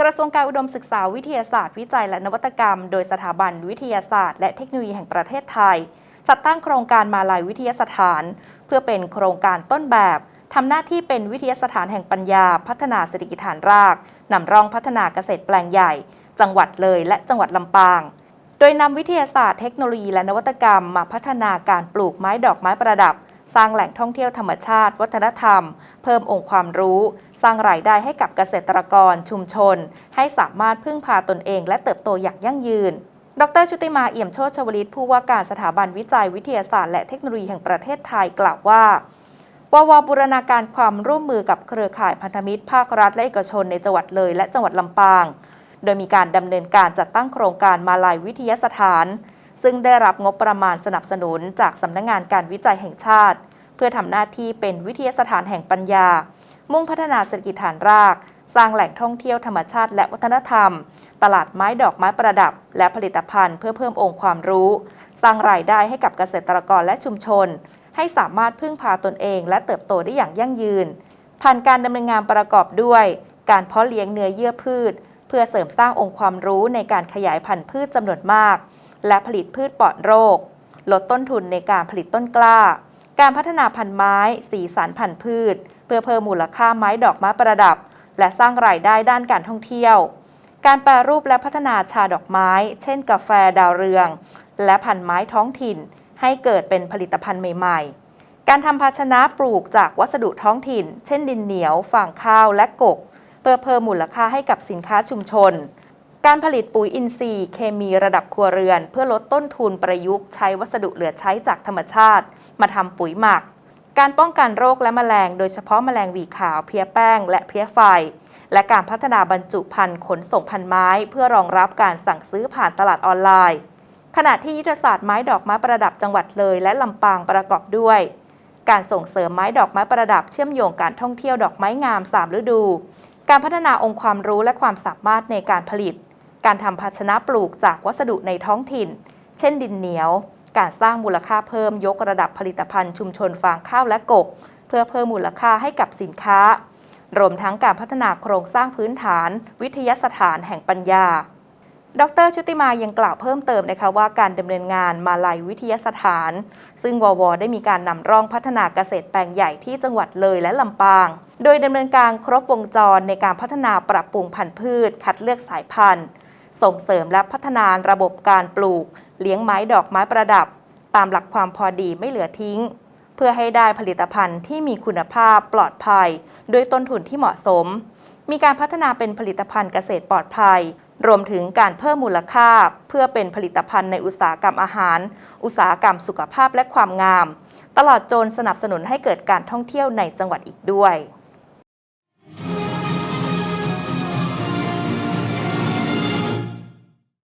กระทรวงการอุดมศึกษาวิทยาศาสตร์วิจัยและนวัตกรรม โดยสถาบันวิทยาศาสตร์และเทคโนโลยีแห่งประเทศไทย จัดตั้งโครงการมาลายวิทยาสถาน เพื่อเป็นโครงการต้นแบบทำหน้าที่เป็นวิทยาสถานแห่งปัญญา พัฒนาเศรษฐกิจฐานรากนำร่องพัฒนาเกษตรแปลงใหญ่ จังหวัดเลยและจังหวัดลำปาง โดยนำวิทยาศาสตร์เทคโนโลยีและนวัตกรรม มาพัฒนาการปลูกไม้ดอกไม้ประดับ สร้างแหล่งท่องเที่ยวธรรมชาติ วัฒนธรรม เพิ่มองค์ความรู้ สร้างรายได้ให้กับเกษตรกรชุมชน ให้สามารถพึ่งพาตนเอง และเติบโตอย่างยั่งยืน ดรชุติมาเอี่ยมโชติชวลิตผู้ว่าการสถาบันวิจัยวิทยาศาสตร์และเทคโนโลยีแห่งประเทศไทยกล่าวว่าวาวาบูรณาการความร่วมมือกับเครือข่ายพันธมิตรภาครัฐและเอกชนในจังหวัดเลย และจังหวัดลำปาง โดยมีการดำเนินการจัดตั้งโครงการมาลายวิทยาสถาน ซึ่งได้รับงบประมาณสนับสนุนจากสำนักงงานการวิจัยแห่งชาติ เพื่อทำหน้าที่เป็นวิทยาสถานแห่งปัญญา มุ่งพัฒนาเศรษฐกิจฐานราก สร้างแหล่งท่องเที่ยวธรรมชาติและวัฒนธรรม ตลาดไม้ดอกไม้ประดับ และผลิตภัณฑ์เพื่อเพิ่มองค์ความรู้ สร้างรายได้ให้กับเกษตรกรและชุมชน ให้สามารถพึ่งพาตนเองและเติบโตได้อย่างยั่งยืน ผ่านการดำเนินงานประกอบด้วย การเพาะเลี้ยงเนื้อเยื่อพืช เพื่อเสริมสร้างองค์ความรู้ในการขยายพันธุ์พืชจำนวนมาก และผลิตพืชปลอดโรค ลดต้นทุนในการผลิตต้นกล้า การพัฒนาพันธุ์ไม้ สีสันพันธุ์พืช เพื่อเพิ่มมูลค่าไม้ดอกไม้ประดับ และสร้างรายได้ด้านการท่องเที่ยว การแปรรูปและพัฒนาชาดอกไม้ เช่น กาแฟดาวเรือง และพันธุ์ไม้ท้องถิ่น ให้เกิดเป็นผลิตภัณฑ์ใหม่ ๆ การทำภาชนะปลูกจากวัสดุท้องถิ่น เช่น ดินเหนียวฟางข้าวและกก เพื่อเพิ่มมูลค่าให้กับสินค้าชุมชน การผลิตปุ๋ยอินทรีย์เคมีระดับครัวเรือน เพื่อลดต้นทุนประยุกต์ใช้วัสดุเหลือใช้จากธรรมชาติ มาทำปุ๋ยหมัก การป้องกันโรคและแมลง โดยเฉพาะแมลงหวีขาวเพี้ยแป้ง และเพี้ยไฟ และการพัฒนาบรรจุภัณฑ์ขนส่งพันไม้ เพื่อรองรับการสั่งซื้อผ่านตลาดออนไลน์ ขณะที่ยุทธศาสตร์ไม้ดอกไม้ประดับจังหวัดเลยและลำปางประกอบด้วย การส่งเสริมไม้ดอกไม้ประดับเชื่อมโยงการท่องเที่ยวดอกไม้งาม 3 ฤดู การพัฒนาองค์ความรู้และความสามารถในการผลิต การทำภาชนะปลูกจากวัสดุในท้องถิ่น เช่นดินเหนียว การสร้างมูลค่าเพิ่มยกระดับผลิตภัณฑ์ชุมชนฟางข้าวและกก เพื่อเพิ่มมูลค่าให้กับสินค้า รวมทั้งการพัฒนาโครงสร้างพื้นฐาน วิทยาสถานแห่งปัญญา ดรชุติมายังกล่าวเพิ่มเติมนะคะว่าการดำเนินงานมาลายวิทยาสถาน ซึ่งววได้มีการนำร่องพัฒนาเกษตรแปลงใหญ่ที่จังหวัดเลยและลำปาง โดยดำเนินการครบวงจรในการพัฒนาปรับปรุงพันธุ์พืช คัดเลือกสายพันธุ์ ส่งเสริมและพัฒนาระบบการปลูก เลี้ยงไม้ดอกไม้ประดับ ตามหลักความพอดีไม่เหลือทิ้ง เพื่อให้ได้ผลิตภัณฑ์ที่มีคุณภาพปลอดภัย ด้วยต้นทุนที่เหมาะสม มีการพัฒนาเป็นผลิตภัณฑ์เกษตรปลอดภัย รวมถึงการเพิ่มมูลค่า เพื่อเป็นผลิตภัณฑ์ในอุตสาหกรรมอาหาร อุตสาหกรรมสุขภาพและความงาม ตลอดจนสนับสนุนให้เกิดการท่องเที่ยวในจังหวัดอีกด้วย